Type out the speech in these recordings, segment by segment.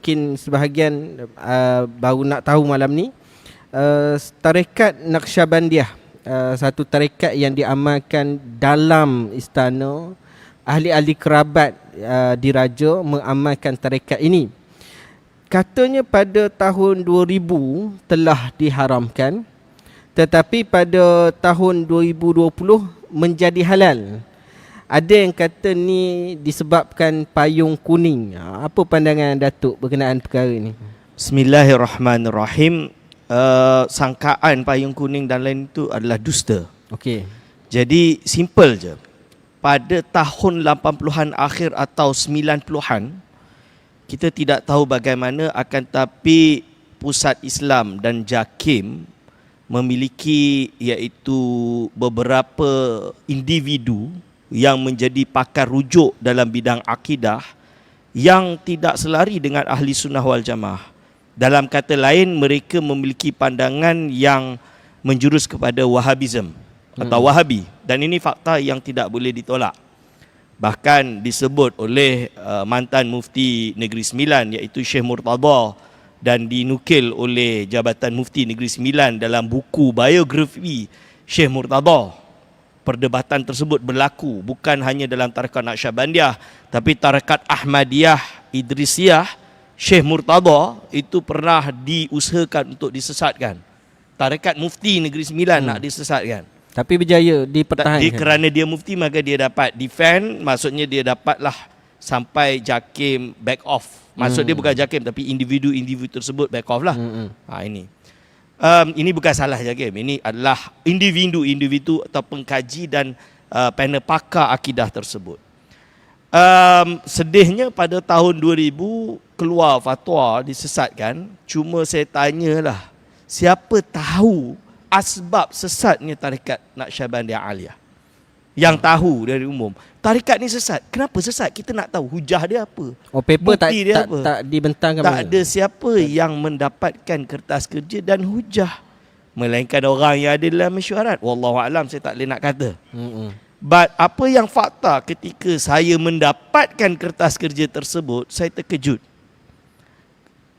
mungkin sebahagian uh, baru nak tahu malam ni uh, tarekat Naqsyabandiyah uh, satu tarekat yang diamalkan dalam istana ahli-ahli kerabat uh, diraja mengamalkan tarekat ini. Katanya pada tahun 2000 telah diharamkan tetapi pada tahun 2020 menjadi halal ada yang kata ni disebabkan payung kuning. Ha, apa pandangan Datuk berkenaan perkara ini? Bismillahirrahmanirrahim. Uh, sangkaan payung kuning dan lain itu adalah dusta. Okey. Jadi simple je. Pada tahun 80-an akhir atau 90-an kita tidak tahu bagaimana akan tapi pusat Islam dan JAKIM memiliki iaitu beberapa individu yang menjadi pakar rujuk dalam bidang akidah yang tidak selari dengan ahli sunnah wal jamaah. Dalam kata lain, mereka memiliki pandangan yang menjurus kepada wahabism atau hmm. wahabi. Dan ini fakta yang tidak boleh ditolak. Bahkan disebut oleh uh, mantan mufti Negeri Sembilan iaitu Syekh Murtada dan dinukil oleh Jabatan Mufti Negeri Sembilan dalam buku biografi Syekh Murtada perdebatan tersebut berlaku bukan hanya dalam tarekat Naqsyabandiyah tapi tarekat Ahmadiyah Idrisiyah Syekh Murtada itu pernah diusahakan untuk disesatkan tarekat mufti negeri sembilan hmm. nak disesatkan tapi berjaya dipertahankan dia kerana dia mufti maka dia dapat defend maksudnya dia dapatlah sampai JAKIM back off maksud hmm. dia bukan JAKIM tapi individu-individu tersebut back off lah hmm. hmm. ha ini um, ini bukan salah je game. Ini adalah individu-individu atau pengkaji dan uh, panel pakar akidah tersebut. Um, sedihnya pada tahun 2000 keluar fatwa disesatkan. Cuma saya tanyalah siapa tahu asbab sesatnya tarikat Naqsyabandiyah Aliyah yang tahu dari umum. Tarikat ni sesat. Kenapa sesat? Kita nak tahu hujah dia apa. Oh paper tak, dia tak, apa? tak dibentangkan Tak mana? ada siapa yang mendapatkan kertas kerja dan hujah. Melainkan orang yang ada dalam mesyuarat. Wallahualam saya tak boleh nak kata. Hmm. But apa yang fakta ketika saya mendapatkan kertas kerja tersebut, saya terkejut.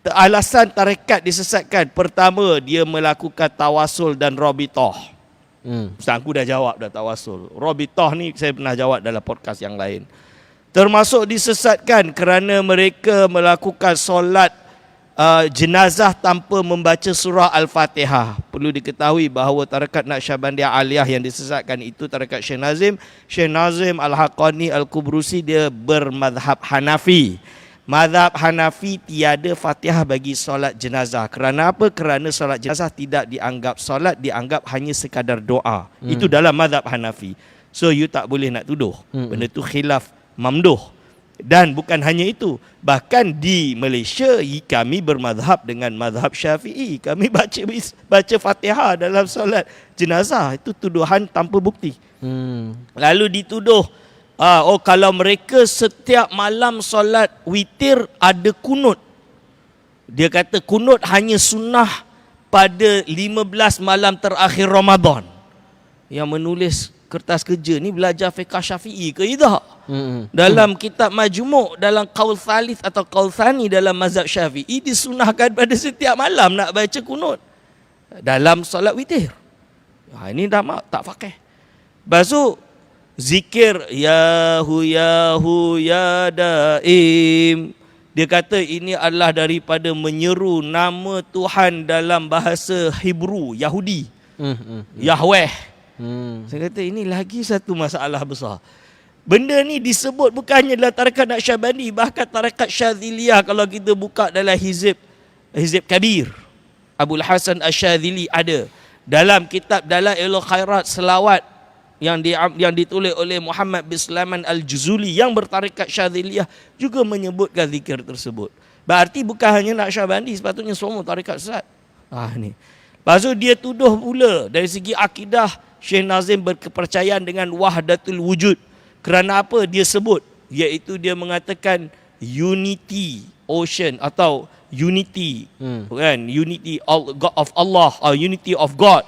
Alasan tarekat disesatkan. Pertama, dia melakukan tawasul dan robitoh. Hmm. Ustaz aku dah jawab dah tawasul. Robitoh ni saya pernah jawab dalam podcast yang lain. Termasuk disesatkan kerana mereka melakukan solat uh, jenazah tanpa membaca surah Al-Fatihah. Perlu diketahui bahawa tarekat Naqsyabandiyah Aliyah yang disesatkan itu tarekat Syekh Nazim. Syekh Nazim Al-Haqani Al-Kubrusi dia bermadhab Hanafi. Madhab Hanafi tiada fatihah bagi solat jenazah. Kerana apa? Kerana solat jenazah tidak dianggap solat, dianggap hanya sekadar doa. Hmm. Itu dalam madhab Hanafi. So you tak boleh nak tuduh. Hmm. Benda tu khilaf mamduh. Dan bukan hanya itu. Bahkan di Malaysia kami bermadhab dengan madhab syafi'i. Kami baca baca fatihah dalam solat jenazah. Itu tuduhan tanpa bukti. Hmm. Lalu dituduh Ah, oh kalau mereka setiap malam solat witir ada kunut. Dia kata kunut hanya sunnah pada 15 malam terakhir Ramadan. Yang menulis kertas kerja ni belajar fiqh syafi'i ke tidak? Hmm. Dalam kitab majmuk, dalam qaul thalith atau qaul thani dalam mazhab syafi'i disunahkan pada setiap malam nak baca kunut. Dalam solat witir. Ha, ini dah tak pakai. Lepas tu, zikir yahu yahu ya daim. Dia kata ini adalah daripada menyeru nama Tuhan dalam bahasa Hebrew Yahudi. Hmm, hmm, hmm. Yahweh. Hmm. saya kata ini lagi satu masalah besar. Benda ni disebut bukannya dalam tarikat Naqsyabandi bahkan tarikat Syadziliyah kalau kita buka dalam hizib hizib kabir. Abu Hasan Asyadzili ada. Dalam kitab dalam Elul Khairat selawat yang di, yang ditulis oleh Muhammad bin Sulaiman Al-Juzuli yang bertarikat Syadziliyah juga menyebutkan zikir tersebut. Berarti bukan hanya Naqsyabandi sepatutnya semua tarikat sesat. Ah ni. Lepas tu dia tuduh pula dari segi akidah Syekh Nazim berkepercayaan dengan wahdatul wujud. Kerana apa dia sebut? Iaitu dia mengatakan unity ocean atau unity hmm. kan unity of Allah or unity of God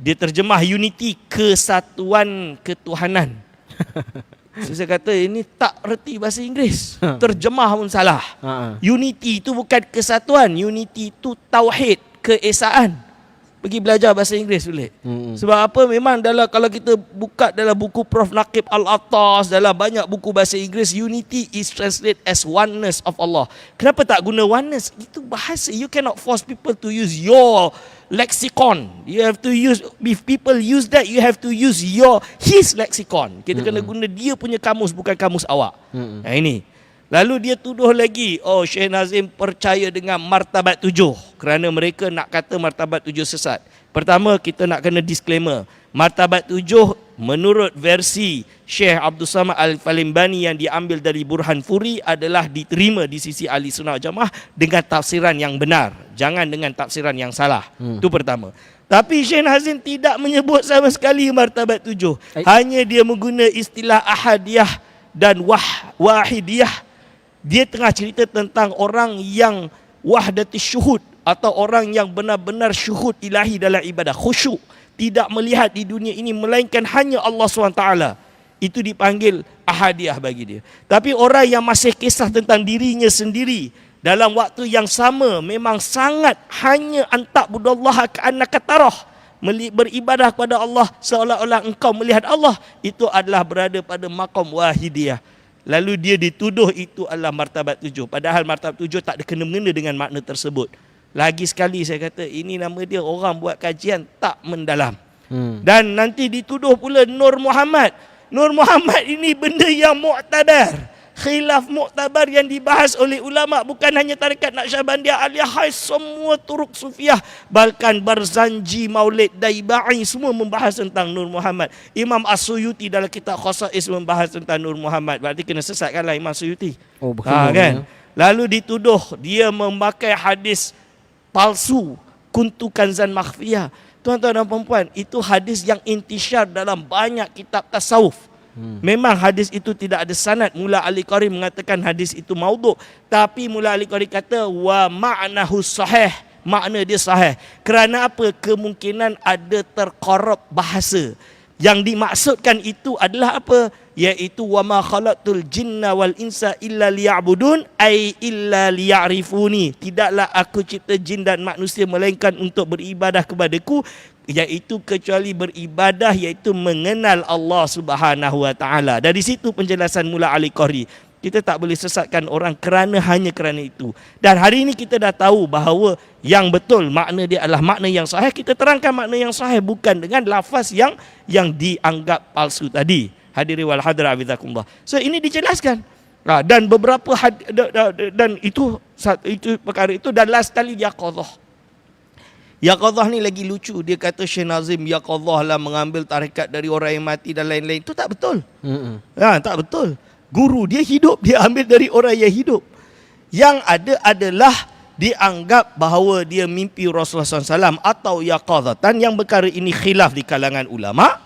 dia terjemah unity kesatuan ketuhanan So, saya kata ini tak reti bahasa Inggeris. Terjemah pun salah. Ha. Unity itu bukan kesatuan. Unity itu tauhid, keesaan. Pergi belajar bahasa Inggeris boleh. Hmm. Sebab apa memang dalam kalau kita buka dalam buku Prof Naqib Al-Attas dalam banyak buku bahasa Inggeris unity is translated as oneness of Allah. Kenapa tak guna oneness? Itu bahasa you cannot force people to use your lexicon. You have to use if people use that you have to use your his lexicon. Kita kena guna dia punya kamus bukan kamus awak. Mm-mm. Nah ini. Lalu dia tuduh lagi, oh Syekh Nazim percaya dengan martabat tujuh kerana mereka nak kata martabat tujuh sesat. Pertama kita nak kena disclaimer. Martabat tujuh menurut versi Syekh Abdul Samad Al-Falimbani yang diambil dari Burhan Furi adalah diterima di sisi ahli sunnah jamaah dengan tafsiran yang benar. Jangan dengan tafsiran yang salah. Hmm. Itu pertama. Tapi Syekh Nazim tidak menyebut sama sekali martabat tujuh. Hanya dia mengguna istilah ahadiyah dan wah, wahidiyah dia tengah cerita tentang orang yang wahdati syuhud atau orang yang benar-benar syuhud ilahi dalam ibadah. Khusyuk. Tidak melihat di dunia ini melainkan hanya Allah SWT. Itu dipanggil ahadiah bagi dia. Tapi orang yang masih kisah tentang dirinya sendiri dalam waktu yang sama memang sangat hanya antak budallah ka annaka tarah beribadah kepada Allah seolah-olah engkau melihat Allah. Itu adalah berada pada maqam wahidiyah Lalu dia dituduh itu adalah martabat tujuh. Padahal martabat tujuh tak ada kena-mengena dengan makna tersebut. Lagi sekali saya kata ini nama dia orang buat kajian tak mendalam. Hmm. Dan nanti dituduh pula Nur Muhammad. Nur Muhammad ini benda yang mu'tadar. Khilaf mu'tabar yang dibahas oleh ulama bukan hanya tarekat Naqsyabandiyah alihai semua turuk sufiah bahkan Barzanji Maulid Daibai semua membahas tentang Nur Muhammad. Imam As-Suyuti dalam kitab Khasais membahas tentang Nur Muhammad. Berarti kena sesatkanlah Imam Suyuti. Oh, Ha, kan? ya. Lalu dituduh dia memakai hadis palsu kuntu kanzan makhfiyah. Tuan-tuan dan puan itu hadis yang intisyar dalam banyak kitab tasawuf. Hmm. Memang hadis itu tidak ada sanad. Mula Ali Qari mengatakan hadis itu maudhu, tapi Mula Ali Qari kata wa ma'nahu sahih. Makna dia sahih. Kerana apa? Kemungkinan ada terkorup bahasa. Yang dimaksudkan itu adalah apa? Iaitu wa ma khalaqtul jinna wal insa illa liya'budun ai illa liya'rifuni. Tidaklah aku cipta jin dan manusia melainkan untuk beribadah kepadaku iaitu kecuali beribadah iaitu mengenal Allah Subhanahu wa taala. Dari situ penjelasan mula Ali Qari. Kita tak boleh sesatkan orang kerana hanya kerana itu. Dan hari ini kita dah tahu bahawa yang betul makna dia adalah makna yang sahih. Kita terangkan makna yang sahih bukan dengan lafaz yang yang dianggap palsu tadi. Hadirin wal hadra abidakumullah. So ini dijelaskan. Ha, dan beberapa had, da- da- da- dan itu itu perkara itu dan last kali dia qadhah. Yaqadhah ni lagi lucu. Dia kata Syekh Nazim Yaqadhah lah mengambil tarikat dari orang yang mati dan lain-lain. Itu tak betul. Hmm. Ha, tak betul. Guru dia hidup, dia ambil dari orang yang hidup. Yang ada adalah dianggap bahawa dia mimpi Rasulullah SAW atau yaqadhatan yang perkara ini khilaf di kalangan ulama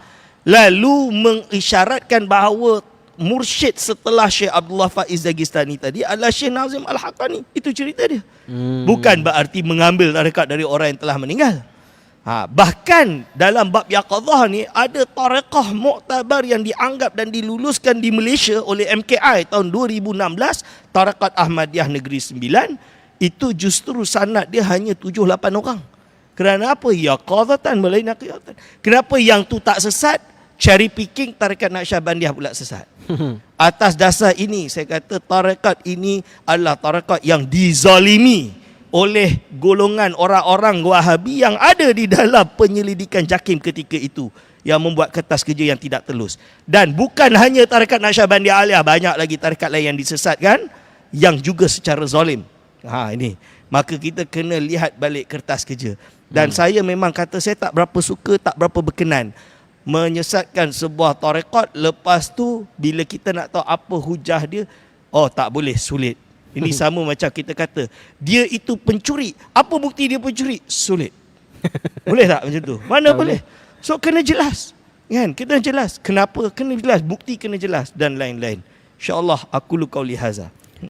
lalu mengisyaratkan bahawa mursyid setelah Syekh Abdullah Faiz Dagestani tadi adalah Syekh Nazim Al-Haqqani. Itu cerita dia. Hmm. Bukan berarti mengambil tarekat dari orang yang telah meninggal. Ha, bahkan dalam bab yaqadhah ni ada tarekah muktabar yang dianggap dan diluluskan di Malaysia oleh MKI tahun 2016 tarekat Ahmadiyah Negeri Sembilan itu justru sanad dia hanya 7 8 orang. Kerana apa? Yaqadhatan melain yaqadhatan. Kenapa yang tu tak sesat? Cherry picking tarekat Naqsyabandiyah pula sesat. Atas dasar ini saya kata tarekat ini adalah tarekat yang dizalimi oleh golongan orang-orang Wahabi yang ada di dalam penyelidikan JAKIM ketika itu yang membuat kertas kerja yang tidak telus. Dan bukan hanya tarekat Naqsyabandiyah Aliyah, banyak lagi tarekat lain yang disesatkan yang juga secara zalim. Ha ini. Maka kita kena lihat balik kertas kerja. Dan hmm. saya memang kata saya tak berapa suka, tak berapa berkenan menyesatkan sebuah tarekat. Lepas tu bila kita nak tahu apa hujah dia oh tak boleh sulit. Ini sama macam kita kata dia itu pencuri. Apa bukti dia pencuri? Sulit. Boleh tak macam tu? Mana Tak boleh? so kena jelas. Kan? Kena jelas. Kenapa kena jelas? Bukti kena jelas dan lain-lain. Insyaallah aku lu qauli haza